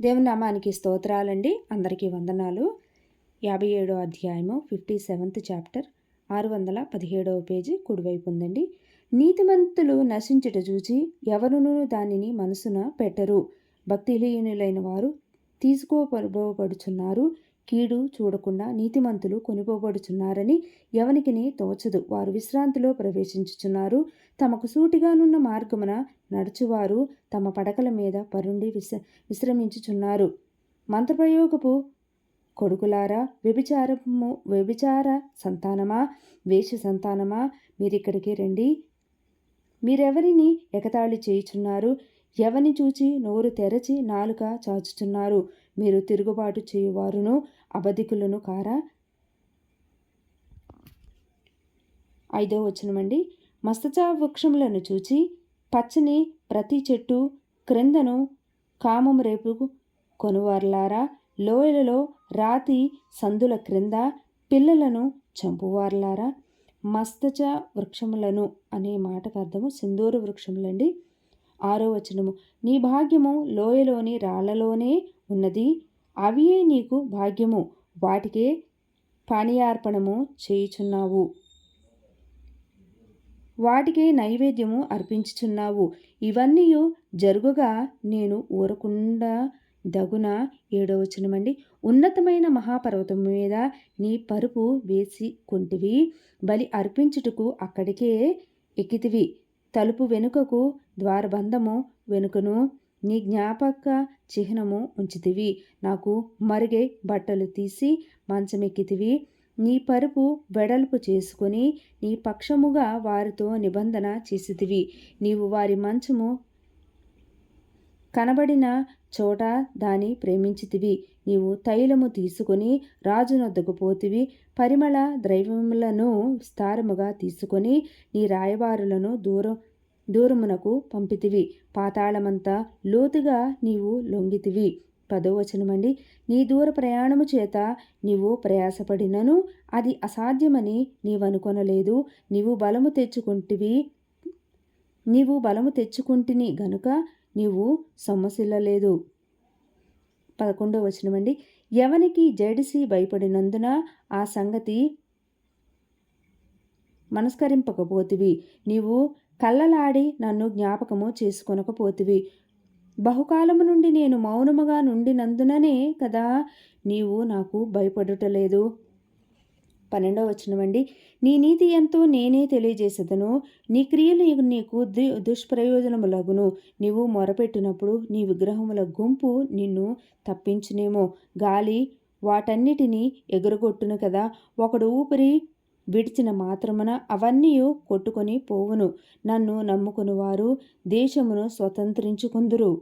దేవుని నామానికి స్తోత్రాలండి. అందరికీ వందనాలు. యాభై ఏడో అధ్యాయము ఫిఫ్టీ సెవెంత్ చాప్టర్ ఆరు వందల పదిహేడవ పేజీ కుడివైపు ఉందండి. నీతిమంతులు నశించుట చూచి ఎవరునూ దానిని మనసున పెట్టరు. భక్తిహీనులైన వారు తీసుకోబడుచున్నారు కీడు చూడకుండా నీతిమంతులు కొనిపోబడుచున్నారని ఎవనికిని తోచదు. వారు విశ్రాంతిలో ప్రవేశించుచున్నారు. తమకు సూటిగానున్న మార్గమున నడుచువారు తమ పడకల మీద పరుండి విశ్ర విశ్రమించుచున్నారు. మంత్రప్రయోగపు కొడుకులారా వ్యభిచారము వ్యభిచార సంతానమా? వేష సంతానమా? మీరిక్కడికి రండి. మీరెవరిని ఎగతాళి చేయుచున్నారు? ఎవని చూచి నోరు తెరచి నాలుక చాచుచున్నారు? మీరు తిరుగుబాటు చేయువారును అబధికులను కారా? ఐదో వచనమండి. మస్తజా వృక్షములను చూచి పచ్చని ప్రతి చెట్టు క్రిందను కామం రేపు కొనువార్లారా? లోయలలో రాతి సందుల క్రింద పిల్లలను చంపువార్లారా? మస్తజ వృక్షములను అనే మాటకు అర్థము సింధూర వృక్షములండి. ఆరో వచనము. నీ భాగ్యము లోయలోని రాళ్ళలోనే ఉన్నది. అవియే నీకు భాగ్యము. వాటికే పానీయార్పణము చేయుచున్నావు. వాటికే నైవేద్యము అర్పించుచున్నావు. ఇవన్నీ జరుగుగా నేను ఊరకుండా దగున ఏడవచనమండి ఉన్నతమైన మహాపర్వతం మీద నీ పరుపు వేసి కొంటివి. బలి అర్పించుటకు అక్కడికే ఎక్కితివి. తలుపు వెనుకకు ద్వారబంధము వెనుకను నీ జ్ఞాపక చిహ్నము ఉంచితివి. నాకు మరిగే బట్టలు తీసి మంచమెక్కితివి. నీ పరుపు వెడల్పు చేసుకొని నీ పక్షముగా వారితో నిబంధన చేసితివి. నీవు వారి మంచము కనబడిన చోట దాని ప్రేమించితివి. నీవు తైలము తీసుకొని రాజునొద్దకు పోతివి. పరిమళ ద్రైవములను విస్తారముగా తీసుకొని నీ రాయబారులను దూరం దూరమునకు పంపితివి. పాతాళమంతా లోతుగా నీవు లొంగితివి. పదోవచనమండి నీ దూర ప్రయాణము చేత నీవు ప్రయాసపడినను అది అసాధ్యమని నీవనుకొనలేదు. నీవు బలము తెచ్చుకుంటివి నీవు బలము తెచ్చుకుంటుని గనుక నీవు సొమ్మసిల్లలేదు పదకొండో వచనమండి. ఎవనికి జడిసి భయపడినందున ఆ సంగతి మనస్కరింపకపోతివి. నీవు కళ్ళలాడి నన్ను జ్ఞాపకము చేసుకొనకపోతివి. బహుకాలము నుండి నేను మౌనముగా నుండినందుననే కదా నీవు నాకు భయపడుటలేదు. పన్నెండవ వచనమండి నీ నీతి ఎంతో నేనే తెలియజేసేదను. నీ క్రియలు నీకు దుష్ప్రయోజనములగును నీవు మొరపెట్టినప్పుడు నీ విగ్రహముల గుంపు నిన్ను తప్పించునేమో. గాలి వాటన్నిటినీ ఎగురగొట్టును కదా. ఒకడు ఊపిరి విడిచిన మాత్రమున అవన్నీ కొట్టుకొని పోవును. నన్ను నమ్ముకుని వారు దేశమును స్వతంత్రించుకుందురు.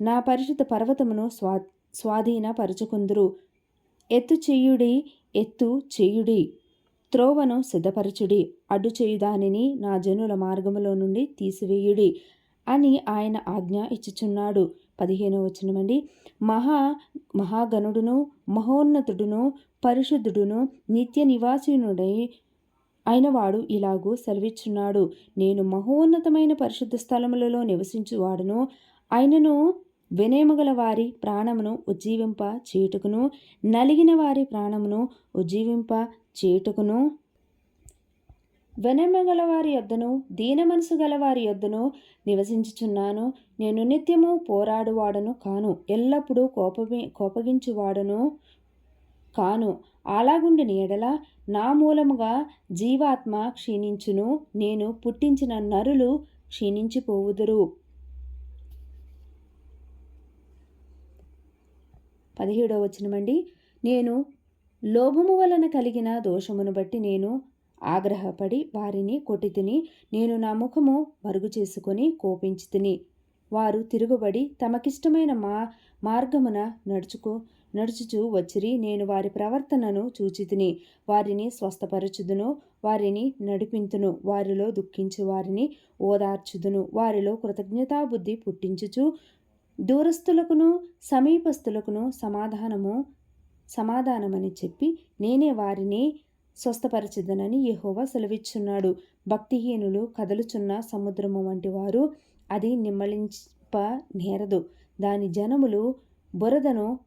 నా పరిశుద్ధ పర్వతమును స్వా స్వాధీనపరుచుకుందురు. ఎత్తు చెయ్యుడి ఎత్తు చేయుడి త్రోవను సిద్ధపరచుడి అడ్డు చేయుదానిని నా జనుల మార్గములో నుండి తీసివేయుడి అని ఆయన ఆజ్ఞ ఇచ్చుచున్నాడు. పదిహేనో వచనమండి. మహా మహాగణుడును మహోన్నతుడును పరిశుద్ధుడును నిత్య నివాసీనుడై అయినవాడు ఇలాగూ సెలవిచ్చున్నాడు. నేను మహోన్నతమైన పరిశుద్ధ స్థలములలో నివసించువాడును. ఆయనను వినయముగల వారి ప్రాణమును ఉజ్జీవింప చేయుటకును నలిగిన వారి ప్రాణమును ఉజ్జీవింప చేయుటకును. వెనమగల వారి యొద్దను దీన మనసు గల వారి యొద్దను నివసించుచున్నాను. నేను నిత్యము పోరాడువాడను కాను ఎల్లప్పుడూ కోపమి కోపగించువాడను కాను. అలాగుండి నీడల నా మూలముగా జీవాత్మ క్షీణించును. నేను పుట్టించిన నరులు క్షీణించిపోవుదురు. పదిహేడో వచనమండి. నేను లోభము వలన కలిగిన దోషమును బట్టి నేను ఆగ్రహపడి వారిని కొట్టితిని నేను నా ముఖము మరుగు చేసుకొని కోపించి వారు తిరుగుబడి తమకిష్టమైన మా మార్గమున నడుచుకో నడుచుచు వచ్చిరి. నేను వారి ప్రవర్తనను చూచితిని వారిని స్వస్థపరచుదును వారిని నడిపింతును వారిలో దుఃఖించు వారిని ఓదార్చుదును వారిలో కృతజ్ఞతాబుద్ధి పుట్టించుచు దూరస్థులకును సమీపస్థులకును సమాధానము సమాధానమని చెప్పి నేనే వారిని స్వస్థపరచదనని యహోవా సెలవిచ్చున్నాడు. భక్తిహీనులు కదలుచున్న సముద్రము వంటి వారు అది నిమ్మలింప నేరదు దాని జనములు బురదను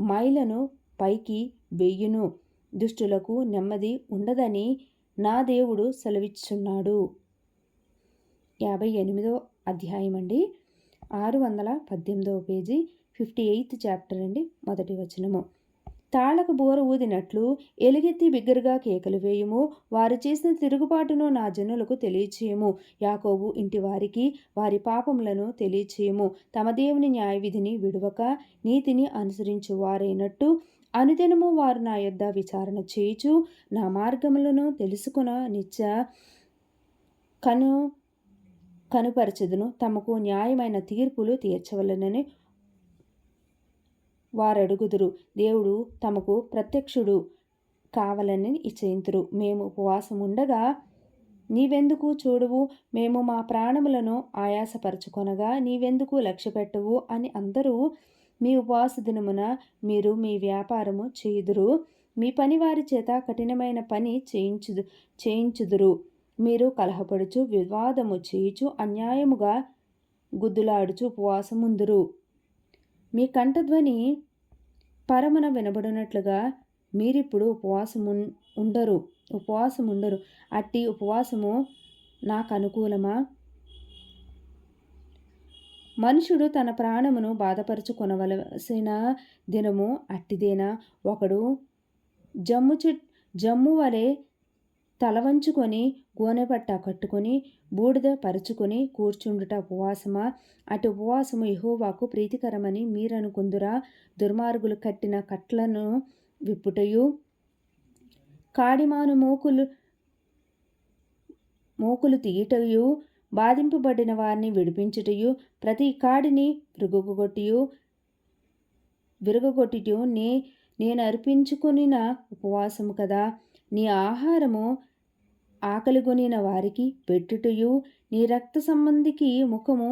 మైలను పైకి వెయ్యును దుష్టులకు నెమ్మది ఉండదని నా దేవుడు సెలవిచ్చున్నాడు. యాభై ఎనిమిదో అధ్యాయం అండి ఆరు వందల పద్దెనిమిదవ పేజీ ఫిఫ్టీ ఎయిత్ చాప్టర్ అండి మొదటి వచనము. తాళకు బోర ఊదినట్లు ఎలుగెత్తి బిగ్గరగా కేకలు వేయము. వారు చేసిన తిరుగుబాటును నా జనులకు తెలియచేయము. యాకోబు ఇంటి వారికి వారి పాపములను తెలియచేయము. తమ దేవుని న్యాయ విధిని విడువక నీతిని అనుసరించు వారైనట్టు అనుదినము వారు నా యొద్ద విచారణ చేయుచు నా మార్గములను తెలుసుకున్న నిత్య కను కనుపరచదును. తమకు న్యాయమైన తీర్పులు తీర్చవలనని వారడుగుదురు. దేవుడు తమకు ప్రత్యక్షుడు కావాలని ఇచ్చేంతురు మేము ఉపవాసం ఉండగా నీవెందుకు చూడవు? మేము మా ప్రాణములను ఆయాసపరచుకొనగా నీవెందుకు లక్ష్య పెట్టవు? అని అందరూ మీ ఉపవాస దినమున మీరు మీ వ్యాపారము చేయుదురు. మీ పని వారి చేత కఠినమైన పని చేయించుదు చేయించుదురు. మీరు కలహపడుచు వివాదము చేయుచు అన్యాయముగా గుద్దులాడుచు ఉపవాసముందురు. మీ కంఠధ్వని పరమున వినబడినట్లుగా మీరిప్పుడు ఉపవాసము ఉండరు. ఉపవాసం ఉండరు అట్టి ఉపవాసము నాకు అనుకూలమా మనుషుడు తన ప్రాణమును బాధపరుచుకొనవలసిన దినము అట్టిదేనా? ఒకడు జమ్ము చె జమ్ము వలె తలవంచుకొని గోనెపట్ట కట్టుకొని బూడిద పరుచుకొని కూర్చుండుట ఉపవాసమా? అటు ఉపవాసము యహోవాకు ప్రీతికరమని మీరనుకుందురా? దుర్మార్గులు కట్టిన కట్లను విప్పుటయు? కాడిమాను మోకులు మోకులు తీయటయు? బాధింపబడిన వారిని విడిపించుటయు? ప్రతి కాడిని విరుగుగొట్టియు? విరగొట్టియు నే నేను అర్పించుకునిన ఉపవాసము కదా? నీ ఆహారము ఆకలిగొనిన వారికి పెట్టుటయు నీ రక్త సంబంధికి ముఖము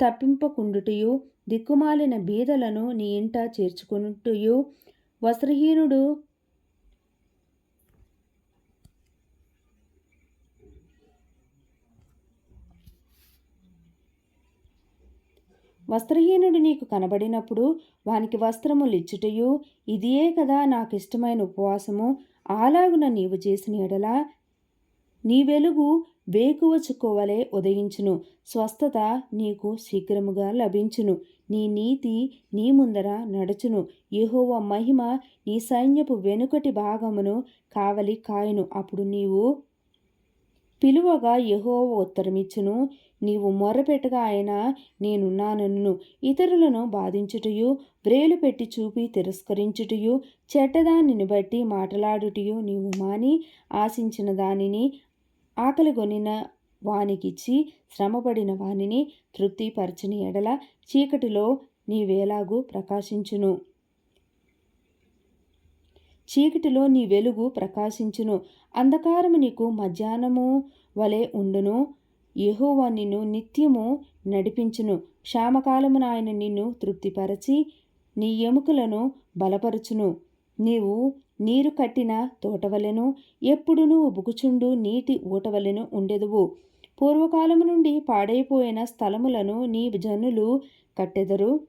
తప్పింపకుండుటయు దిక్కుమాలిన బీదలను నీ ఇంట చేర్చుకున్నట్టుయు వస్త్రహీనుడు వస్త్రహీనుడు నీకు కనబడినప్పుడు వానికి వస్త్రములిచ్చుటయు ఇదియే కదా నాకు ఇష్టమైన ఉపవాసము. అలాగున నీవు చేసిన ఎడలా నీ వెలుగు వేకువ చుక్కవలే ఉదయించును. స్వస్థత నీకు శీఘ్రముగా లభించును. నీ నీతి నీ ముందర నడుచును. యహోవ మహిమ నీ సైన్యపు వెనుకటి భాగమును కావలి కాయను. అప్పుడు నీవు పిలువగా యహోవ ఉత్తరమిచ్చును. నీవు మొర్రపెట్టగా ఆయన నేనున్నానన్ను. ఇతరులను బాధించుటయు వ్రేలు పెట్టి చూపి తిరస్కరించుటయు చెడ్డదానిని బట్టి మాట్లాడుటయు నీవు మాని ఆశించిన దానిని ఆకలిగొనిన వానికిచ్చి శ్రమపడిన వానిని తృప్తిపరచని ఎడల చీకటిలో నీవేలాగూ ప్రకాశించును. చీకటిలో నీ వెలుగు ప్రకాశించును. అంధకారము నీకు మధ్యాహ్నము వలె ఉండును. యహోవా నిన్ను నిత్యము నడిపించును. క్షామకాలమున ఆయన నిన్ను తృప్తిపరచి నీ ఎముకలను బలపరచును. నీవు నీరు కట్టిన తోటవలెను ఎప్పుడునూ ఉబుకుచుండు నీటి ఊటవలెను ఉండెదువు. పూర్వకాలము నుండి పాడైపోయిన స్థలములను నీ జనులు కట్టెదరు.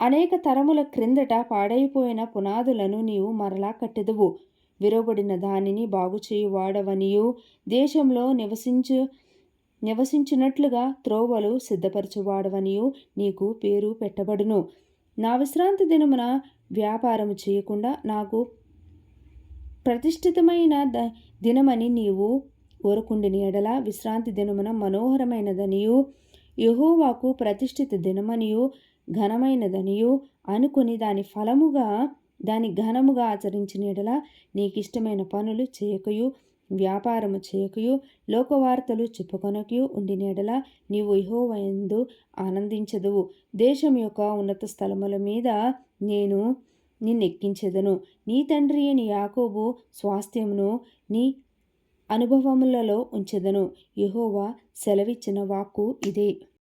అనేక తరముల క్రిందట పాడైపోయిన పునాదులను నీవు మరలా కట్టెదువు. విరవబడిన దానిని బాగుచేయువాడవనియు. దేశంలో నివసించు నివసించినట్లుగా త్రోవలు సిద్ధపరచువాడవనియు. నీకు పేరు పెట్టబడును. నా విశ్రాంతి దినమున వ్యాపారము చేయకుండా నాకు ప్రతిష్ఠితమైన ద దినమని నీవు కోరుకుండిని ఎడల విశ్రాంతి దినమున మనోహరమైనదనియు. యహోవాకు ప్రతిష్ఠిత దినమనియు. ఘనమైనదనియు అనుకుని దాని ఫలముగా దాని ఘనముగా ఆచరించిన ఎడల నీకిష్టమైన పనులు చేయకయు వ్యాపారము చేయకయు లోకవార్తలు చెప్పుకొనకయు ఉండినెడల నీవు ఇహోవయందు ఆనందించదువు. దేశం యొక్క ఉన్నత స్థలముల మీద నేను నిన్నెక్కించెదను. నీ తండ్రి అని యాకోబు స్వాస్థ్యమును నీ అనుభవములలో ఉంచెదను. యహోవా సెలవిచ్చిన వాక్కు ఇదే.